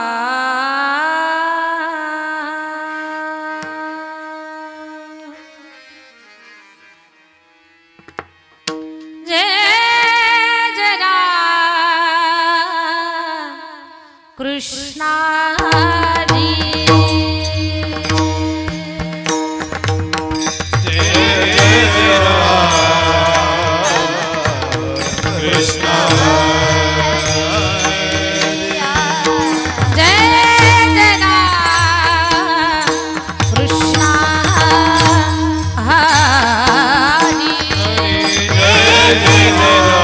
Ah. Mineiro.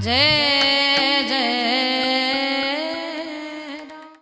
Jay